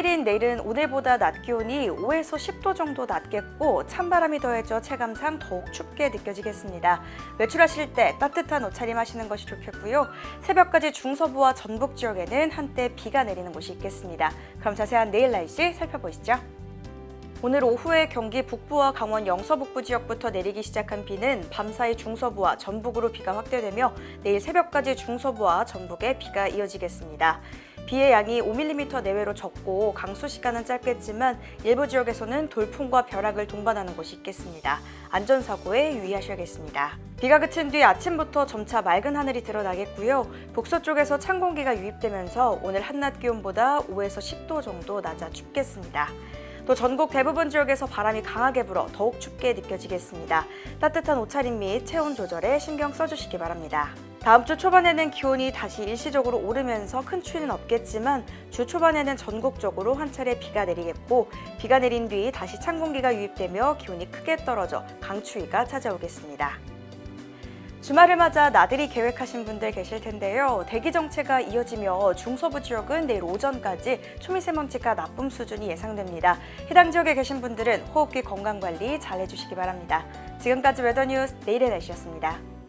내일인 내일은 오늘보다 낮 기온이 5에서 10도 정도 낮겠고 찬바람이 더해져 체감상 더욱 춥게 느껴지겠습니다. 외출하실 때 따뜻한 옷차림 하시는 것이 좋겠고요. 새벽까지 중서부와 전북 지역에는 한때 비가 내리는 곳이 있겠습니다. 그럼 자세한 내일 날씨 살펴보시죠. 오늘 오후에 경기 북부와 강원 영서북부 지역부터 내리기 시작한 비는 밤사이 중서부와 전북으로 비가 확대되며 내일 새벽까지 중서부와 전북에 비가 이어지겠습니다. 비의 양이 5mm 내외로 적고 강수 시간은 짧겠지만 일부 지역에서는 돌풍과 벼락을 동반하는 곳이 있겠습니다. 안전사고에 유의하셔야겠습니다. 비가 그친 뒤 아침부터 점차 맑은 하늘이 드러나겠고요. 북서쪽에서 찬 공기가 유입되면서 오늘 한낮 기온보다 5에서 10도 정도 낮아 춥겠습니다. 또 전국 대부분 지역에서 바람이 강하게 불어 더욱 춥게 느껴지겠습니다. 따뜻한 옷차림 및 체온 조절에 신경 써주시기 바랍니다. 다음 주 초반에는 기온이 다시 일시적으로 오르면서 큰 추위는 없겠지만 주 초반에는 전국적으로 한 차례 비가 내리겠고 비가 내린 뒤 다시 찬 공기가 유입되며 기온이 크게 떨어져 강추위가 찾아오겠습니다. 주말을 맞아 나들이 계획하신 분들 계실 텐데요. 대기 정체가 이어지며 중서부 지역은 내일 오전까지 초미세먼지가 나쁨 수준이 예상됩니다. 해당 지역에 계신 분들은 호흡기 건강 관리 잘 해주시기 바랍니다. 지금까지 웨더뉴스 내일의 날씨였습니다.